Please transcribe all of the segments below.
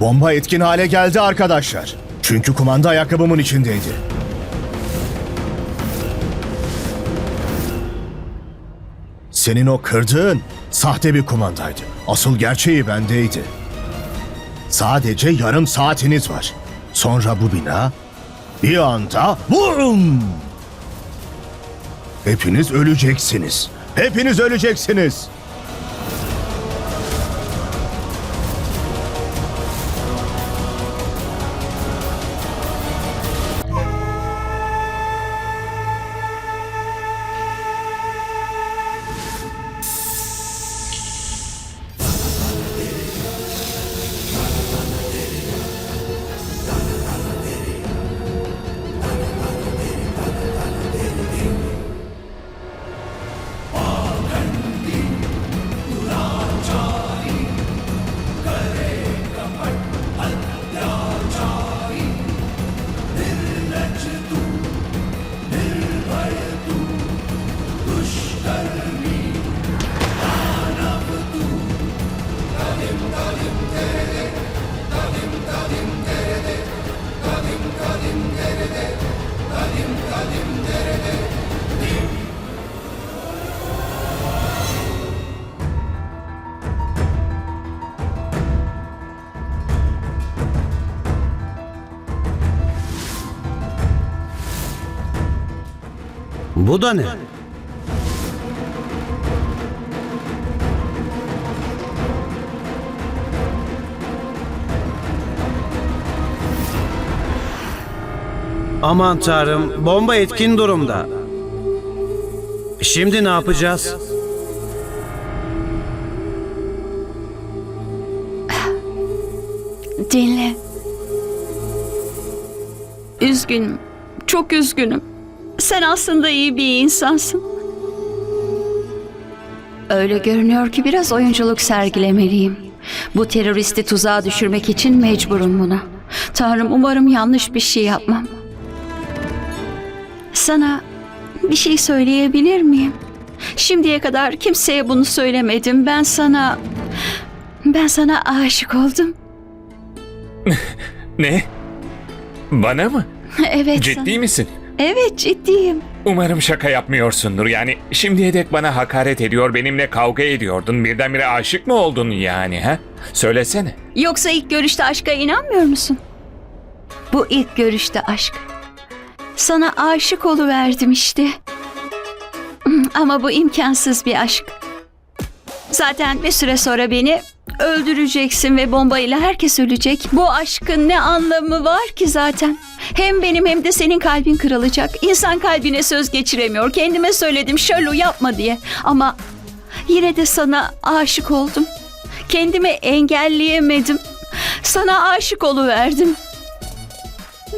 Bomba etkin hale geldi arkadaşlar. Çünkü kumanda ayakkabımın içindeydi. Senin o kırdığın sahte bir kumandaydı. Asıl gerçeği bendeydi. Sadece yarım saatiniz var. Sonra bu bina bir anda VUM! Hepiniz öleceksiniz. Hepiniz öleceksiniz. Bu da ne? Aman tanrım, bomba etkin durumda. Şimdi ne yapacağız? Dinle. Üzgünüm. Çok üzgünüm. Sen aslında iyi bir insansın. Öyle görünüyor ki biraz oyunculuk sergilemeliyim. Bu teröristi tuzağa düşürmek için mecburum buna. Tanrım umarım yanlış bir şey yapmam. Sana bir şey söyleyebilir miyim? Şimdiye kadar kimseye bunu söylemedim. Ben sana... Ben sana aşık oldum. Ne? Bana mı? Evet. Ciddi sana. misin? Evet ciddiyim. Umarım şaka yapmıyorsundur. Yani şimdiye dek bana hakaret ediyor, benimle kavga ediyordun. Birdenbire aşık mı oldun yani ha? Söylesene. Yoksa ilk görüşte aşka inanmıyor musun? Bu ilk görüşte aşk. Sana aşık oluverdim işte. Ama bu imkansız bir aşk. Zaten bir süre sonra beni öldüreceksin ve bombayla herkes ölecek. Bu aşkın ne anlamı var ki zaten? Hem benim hem de senin kalbin kırılacak. İnsan kalbine söz geçiremiyor. Kendime söyledim Şarlu yapma diye. Ama yine de sana aşık oldum. Kendimi engelleyemedim. Sana aşık oluverdim.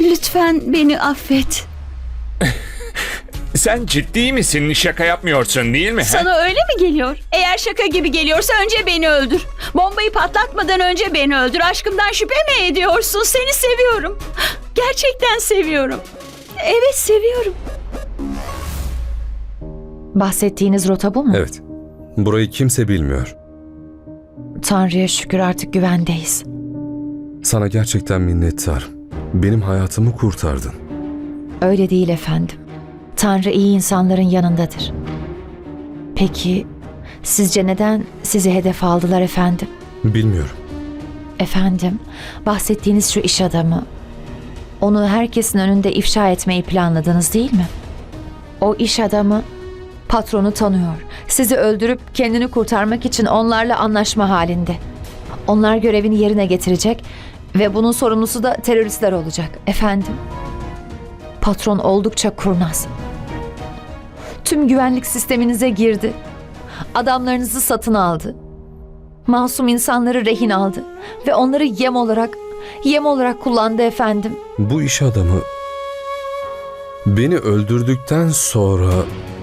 Lütfen beni affet. Sen ciddi misin? Şaka yapmıyorsun değil mi? ha? Sana öyle mi geliyor? Eğer şaka gibi geliyorsa önce beni öldür. Bombayı patlatmadan önce beni öldür. Aşkımdan şüphe mi ediyorsun? Seni seviyorum. Gerçekten seviyorum. Evet seviyorum. Bahsettiğiniz rota bu mu? Evet. Burayı kimse bilmiyor. Tanrı'ya şükür artık güvendeyiz. Sana gerçekten minnettarım. Benim hayatımı kurtardın. Öyle değil efendim. Tanrı iyi insanların yanındadır. Peki sizce neden sizi hedef aldılar efendim? Bilmiyorum. Efendim, bahsettiğiniz şu iş adamı. Onu herkesin önünde ifşa etmeyi planladınız değil mi? O iş adamı patronu tanıyor. Sizi öldürüp kendini kurtarmak için onlarla anlaşma halinde. Onlar görevini yerine getirecek ve bunun sorumlusu da teröristler olacak. Efendim, patron oldukça kurnaz. Tüm güvenlik sisteminize girdi. Adamlarınızı satın aldı. Masum insanları rehin aldı ve onları yem olarak yem olarak kullandı efendim. Bu iş adamı beni öldürdükten sonra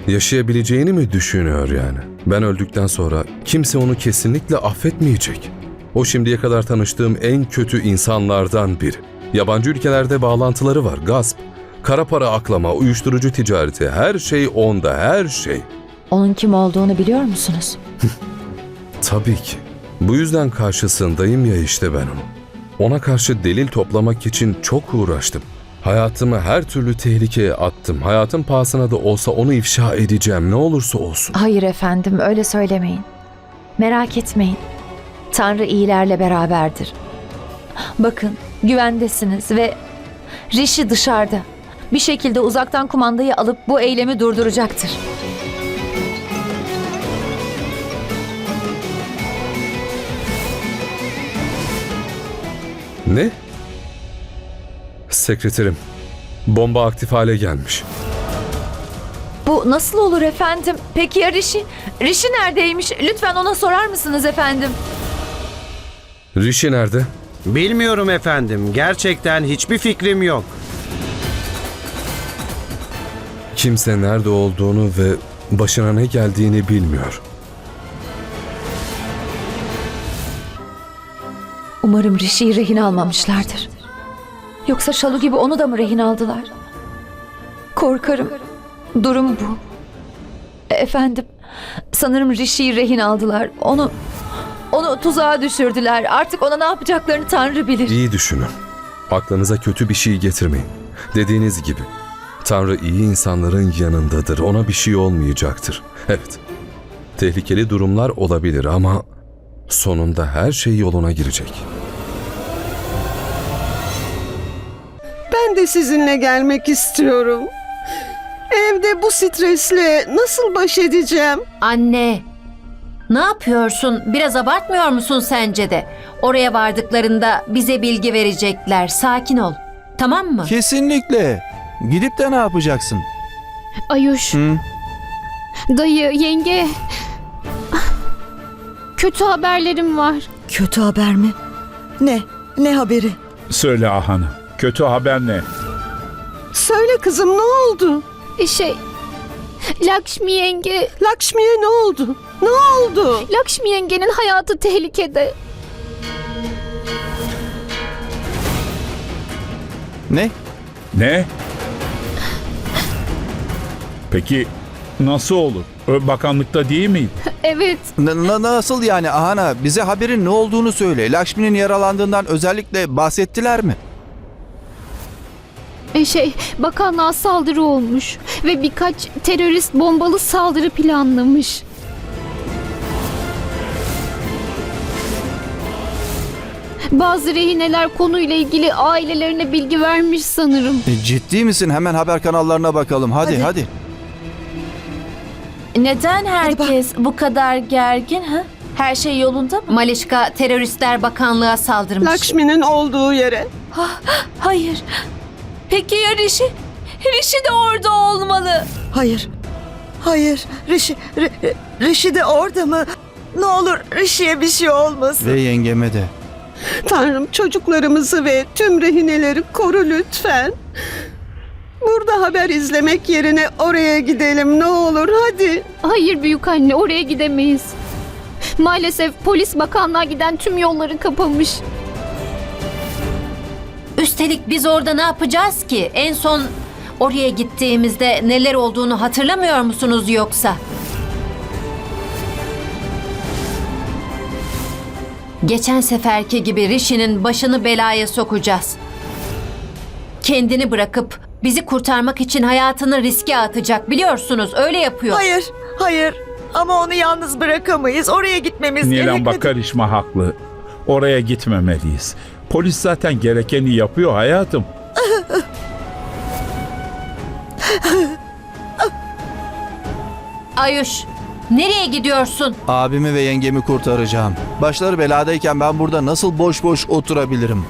yaşayabileceğini mi düşünüyor yani? Ben öldükten sonra kimse onu kesinlikle affetmeyecek. O şimdiye kadar tanıştığım en kötü insanlardan biri. Yabancı ülkelerde bağlantıları var, gasp, kara para aklama, uyuşturucu ticareti, her şey onda, her şey. Onun kim olduğunu biliyor musunuz? Tabii ki. Bu yüzden karşısındayım ya işte ben onun. Ona karşı delil toplamak için çok uğraştım. Hayatımı her türlü tehlikeye attım. Hayatım pahasına da olsa onu ifşa edeceğim ne olursa olsun. Hayır efendim öyle söylemeyin. Merak etmeyin. Tanrı iyilerle beraberdir. Bakın güvendesiniz ve Rishi dışarıda. Bir şekilde uzaktan kumandayı alıp bu eylemi durduracaktır. Ne? Sekreterim. Bomba aktif hale gelmiş. Bu nasıl olur efendim? Peki ya Rishi? Rishi neredeymiş? Lütfen ona sorar mısınız efendim? Rishi nerede? Bilmiyorum efendim. Gerçekten hiçbir fikrim yok. Kimse nerede olduğunu ve başına ne geldiğini bilmiyor. Umarım Rishi'yi rehin almamışlardır. Yoksa Şalu gibi onu da mı rehin aldılar? Korkarım. Durum bu. Efendim, sanırım Rishi'yi rehin aldılar. Onu onu tuzağa düşürdüler. Artık ona ne yapacaklarını Tanrı bilir. İyi düşünün. Aklınıza kötü bir şey getirmeyin. Dediğiniz gibi Tanrı iyi insanların yanındadır. Ona bir şey olmayacaktır. Evet. Tehlikeli durumlar olabilir ama sonunda her şey yoluna girecek. Ben de sizinle gelmek istiyorum. Evde bu stresle nasıl baş edeceğim? Anne, ne yapıyorsun? Biraz abartmıyor musun sence de? Oraya vardıklarında bize bilgi verecekler. Sakin ol. Tamam mı? Kesinlikle. Gidip de ne yapacaksın? Ayuş. Hı? Dayı, yenge. Kötü haberlerim var. Kötü haber mi? Ne? Ne haberi? Söyle Ahana. Kötü haber ne? Söyle kızım ne oldu? Şey, Lakşmi yenge, Lakşmi'ye ne oldu? Ne oldu? Lakşmi yengenin hayatı tehlikede. Ne? Ne? Peki nasıl olur? Ö, Bakanlıkta değil miydi? Evet, N- n- nasıl yani Ahana? Bize haberin ne olduğunu söyle. Lakşmi'nin yaralandığından özellikle bahsettiler mi? e, şey, bakanlığa saldırı olmuş ve birkaç terörist bombalı saldırı planlamış. Bazı rehineler konuyla ilgili ailelerine bilgi vermiş sanırım. E, ciddi misin? Hemen haber kanallarına bakalım. Hadi hadi. Hadi. Neden herkes bu kadar gergin ha? Her şey yolunda mı? Malişka teröristler bakanlığa saldırmış. Lakşmi'nin olduğu yere. Hayır. Peki ya Rishi? Rishi de orada olmalı. Hayır. Hayır. Rişi, Ri- Rişi de orada mı? Ne olur Rişi'ye bir şey olmasın. Ve yengeme de. Tanrım çocuklarımızı ve tüm rehineleri koru lütfen. Burada haber izlemek yerine oraya gidelim ne olur hadi. Hayır büyük anne oraya gidemeyiz. Maalesef polis bakanlığa giden tüm yolları kapamış. Üstelik biz orada ne yapacağız ki? En son oraya gittiğimizde neler olduğunu hatırlamıyor musunuz yoksa? Geçen seferki gibi Rishi'nin başını belaya sokacağız. Kendini bırakıp bizi kurtarmak için hayatını riske atacak biliyorsunuz öyle yapıyor. Hayır. Hayır. Ama onu yalnız bırakamayız. Oraya gitmemiz Nilan gerekmedi. bak karışma haklı. Oraya gitmemeliyiz. Polis zaten gerekeni yapıyor hayatım. Ayuş nereye gidiyorsun? Abimi ve yengemi kurtaracağım. Başları beladayken ben burada nasıl boş boş oturabilirim?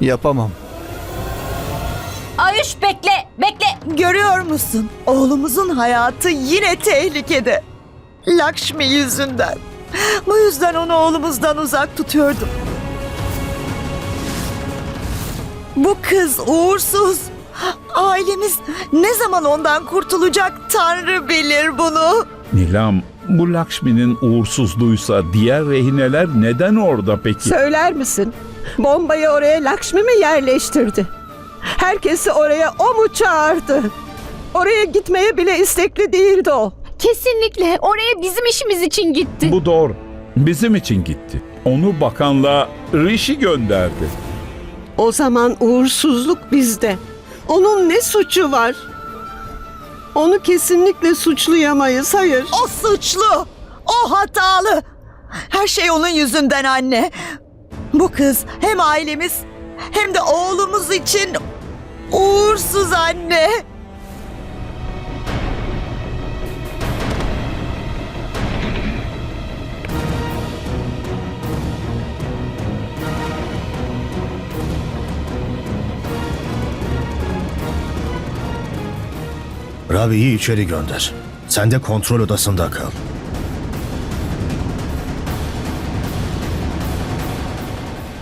Yapamam. Ayuş bekle bekle. Görüyor musun? Oğlumuzun hayatı yine tehlikede. Lakşmi yüzünden. Bu yüzden onu oğlumuzdan uzak tutuyordum. Bu kız uğursuz. Ailemiz ne zaman ondan kurtulacak Tanrı bilir bunu. Nilam bu Lakşmi'nin uğursuzluğuysa diğer rehineler neden orada peki? Söyler misin? Bombayı oraya Lakşmi mi yerleştirdi? Herkesi oraya o mu çağırdı? Oraya gitmeye bile istekli değildi o. Kesinlikle oraya bizim işimiz için gitti. Bu doğru. Bizim için gitti. Onu bakanla Rishi gönderdi. O zaman uğursuzluk bizde. Onun ne suçu var? Onu kesinlikle suçlayamayız, hayır. O suçlu. O hatalı. Her şey onun yüzünden anne. Bu kız hem ailemiz hem de oğlumuz için uğursuz anne. Ravi'yi içeri gönder. Sen de kontrol odasında kal.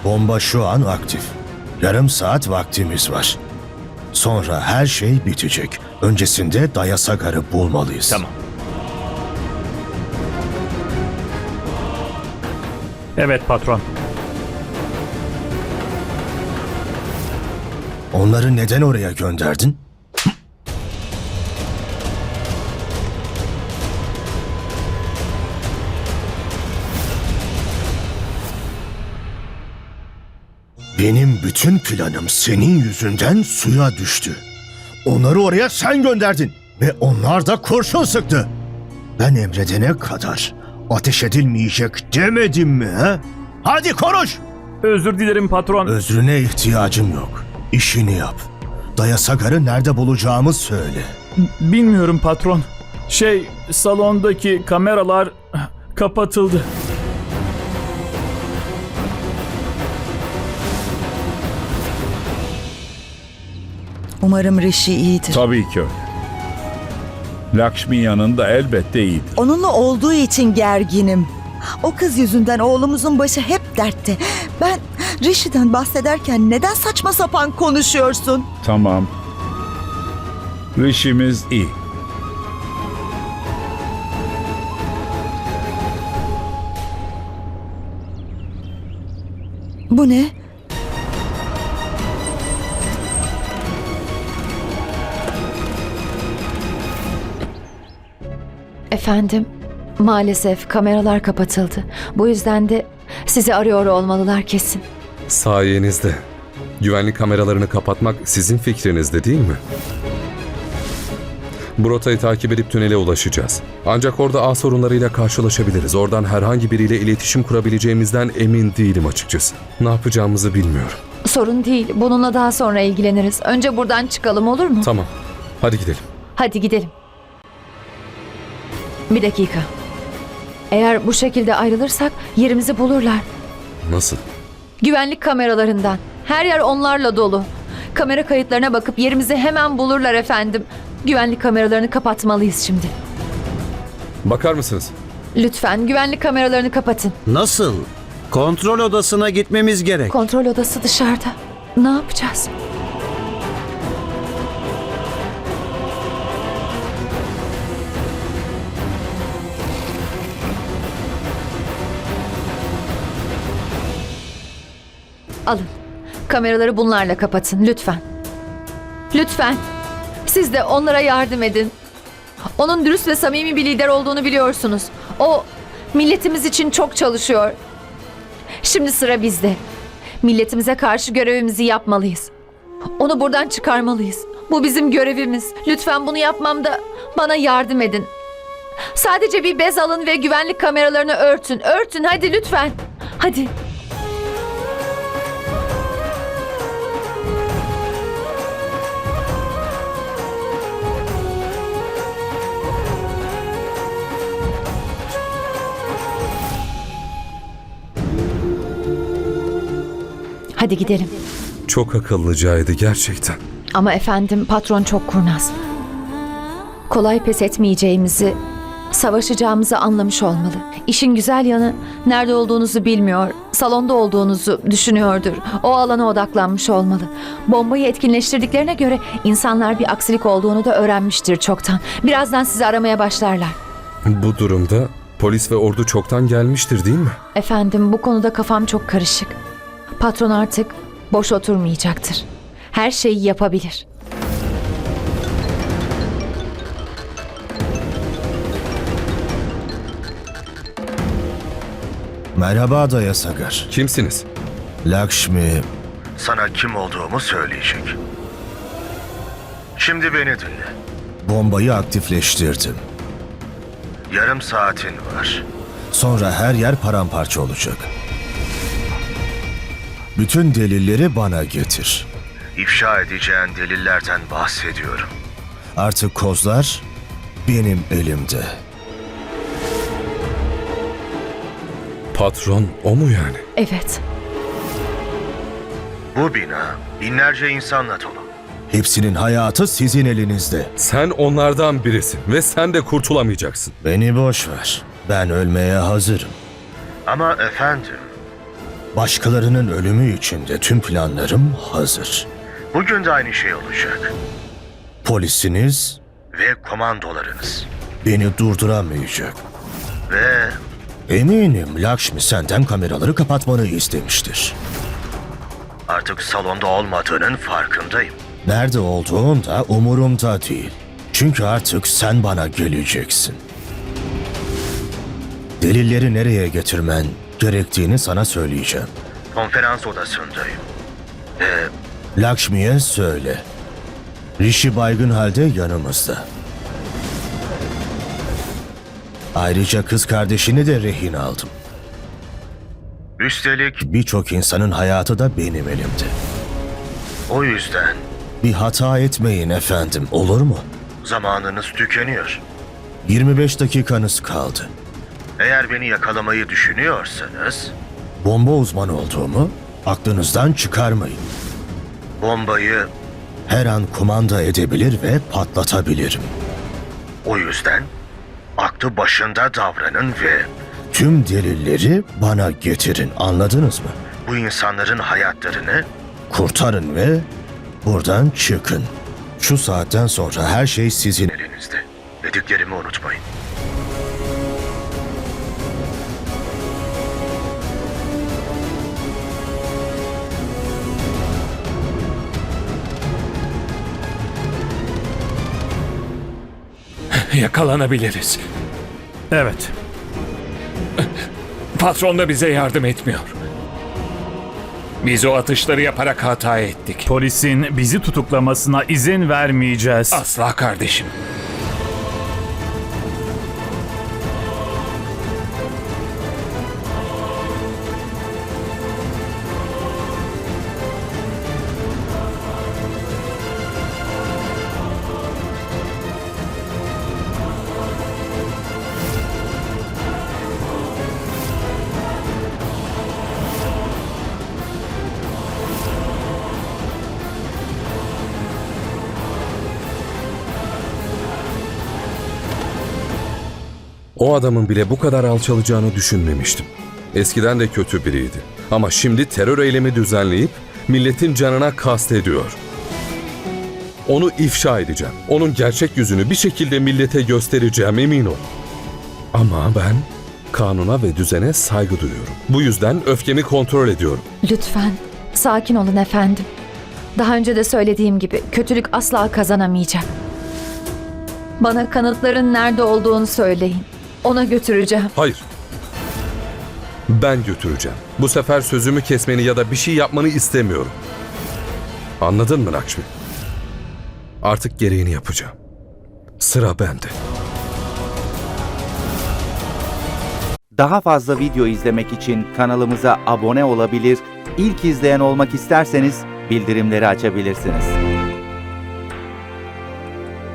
Bomba şu an aktif. Yarım saat vaktimiz var. Sonra her şey bitecek. Öncesinde Dayasagar'ı bulmalıyız. Tamam. Evet patron. Onları neden oraya gönderdin? Benim bütün planım senin yüzünden suya düştü. Onları oraya sen gönderdin ve onlar da kurşun sıktı. Ben emredene kadar ateş edilmeyecek demedim mi he? Hadi konuş! Özür dilerim patron. Özrüne ihtiyacım yok. İşini yap. Dayasagar'ı nerede bulacağımı söyle. Bilmiyorum patron. Şey salondaki kameralar kapatıldı. Umarım Rishi iyidir. Tabii ki öyle. Lakshmi yanında elbette iyidir. Onunla olduğu için gerginim. O kız yüzünden oğlumuzun başı hep dertte. Ben Rishi'den bahsederken neden saçma sapan konuşuyorsun? Tamam. Rişimiz iyi. Bu ne? Efendim, maalesef kameralar kapatıldı. Bu yüzden de sizi arıyor olmalılar kesin. Sayenizde. Güvenlik kameralarını kapatmak sizin fikrinizde değil mi? Bu rotayı takip edip tünele ulaşacağız. Ancak orada ağ sorunlarıyla karşılaşabiliriz. Oradan herhangi biriyle iletişim kurabileceğimizden emin değilim açıkçası. Ne yapacağımızı bilmiyorum. Sorun değil, bununla daha sonra ilgileniriz. Önce buradan çıkalım olur mu? Tamam. Hadi gidelim. Hadi gidelim. Bir dakika. Eğer bu şekilde ayrılırsak yerimizi bulurlar. Nasıl? Güvenlik kameralarından. Her yer onlarla dolu. Kamera kayıtlarına bakıp yerimizi hemen bulurlar efendim. Güvenlik kameralarını kapatmalıyız şimdi. Bakar mısınız? Lütfen güvenlik kameralarını kapatın. Nasıl? Kontrol odasına gitmemiz gerek. Kontrol odası dışarıda. Ne yapacağız? Alın. Kameraları bunlarla kapatın lütfen. Lütfen. Siz de onlara yardım edin. Onun dürüst ve samimi bir lider olduğunu biliyorsunuz. O milletimiz için çok çalışıyor. Şimdi sıra bizde. Milletimize karşı görevimizi yapmalıyız. Onu buradan çıkarmalıyız. Bu bizim görevimiz. Lütfen bunu yapmamda bana yardım edin. Sadece bir bez alın ve güvenlik kameralarını örtün. Örtün hadi lütfen. Hadi. Hadi gidelim. Çok akıllıcaydı gerçekten. Ama efendim patron çok kurnaz. Kolay pes etmeyeceğimizi, savaşacağımızı anlamış olmalı. İşin güzel yanı nerede olduğunuzu bilmiyor, salonda olduğunuzu düşünüyordur. O alana odaklanmış olmalı. Bombayı etkinleştirdiklerine göre insanlar bir aksilik olduğunu da öğrenmiştir çoktan. Birazdan sizi aramaya başlarlar. Bu durumda polis ve ordu çoktan gelmiştir değil mi? Efendim bu konuda kafam çok karışık. Patron artık boş oturmayacaktır. Her şeyi yapabilir. Merhaba Daya Sagar. Kimsiniz? Lakshmi sana kim olduğumu söyleyecek. Şimdi beni dinle. Bombayı aktifleştirdim. Yarım saatin var. Sonra her yer paramparça olacak. Bütün delilleri bana getir. İfşa edeceğin delillerden bahsediyorum. Artık kozlar benim elimde. Patron o mu yani? Evet. Bu bina binlerce insanla dolu. Hepsinin hayatı sizin elinizde. Sen onlardan birisin ve sen de kurtulamayacaksın. Beni boş ver. Ben ölmeye hazırım. Ama efendim, başkalarının ölümü için de tüm planlarım hazır. Bugün de aynı şey olacak. Polisiniz ve komandolarınız beni durduramayacak. Ve eminim Lakshmi senden kameraları kapatmanı istemiştir. Artık salonda olmadığının farkındayım. Nerede olduğun da umurumda değil. Çünkü artık sen bana geleceksin. Delilleri nereye getirmen gerektiğini sana söyleyeceğim. Konferans odasındayım. Ee, Lakshmi'ye söyle. Rishi baygın halde yanımızda. Ayrıca kız kardeşini de rehin aldım. Üstelik birçok insanın hayatı da benim elimde. O yüzden bir hata etmeyin efendim, olur mu? Zamanınız tükeniyor. 25 dakikanız kaldı. Eğer beni yakalamayı düşünüyorsanız... Bomba uzmanı olduğumu aklınızdan çıkarmayın. Bombayı her an kumanda edebilir ve patlatabilirim. O yüzden aklı başında davranın ve tüm delilleri bana getirin. Anladınız mı? Bu insanların hayatlarını kurtarın ve buradan çıkın. Şu saatten sonra her şey sizin elinizde. Dediklerimi unutmayın. Yakalanabiliriz. Evet. Patron da bize yardım etmiyor. Biz o atışları yaparak hata ettik. Polisin bizi tutuklamasına izin vermeyeceğiz. Asla kardeşim. O adamın bile bu kadar alçalacağını düşünmemiştim. Eskiden de kötü biriydi. Ama şimdi terör eylemi düzenleyip milletin canına kastediyor. Onu ifşa edeceğim. Onun gerçek yüzünü bir şekilde millete göstereceğim emin ol. Ama ben kanuna ve düzene saygı duyuyorum. Bu yüzden öfkemi kontrol ediyorum. Lütfen sakin olun efendim. Daha önce de söylediğim gibi kötülük asla kazanamayacak. Bana kanıtların nerede olduğunu söyleyin. Ona götüreceğim. Hayır. Ben götüreceğim. Bu sefer sözümü kesmeni ya da bir şey yapmanı istemiyorum. Anladın mı Lakşmi? Artık gereğini yapacağım. Sıra bende. Daha fazla video izlemek için kanalımıza abone olabilir, ilk izleyen olmak isterseniz bildirimleri açabilirsiniz.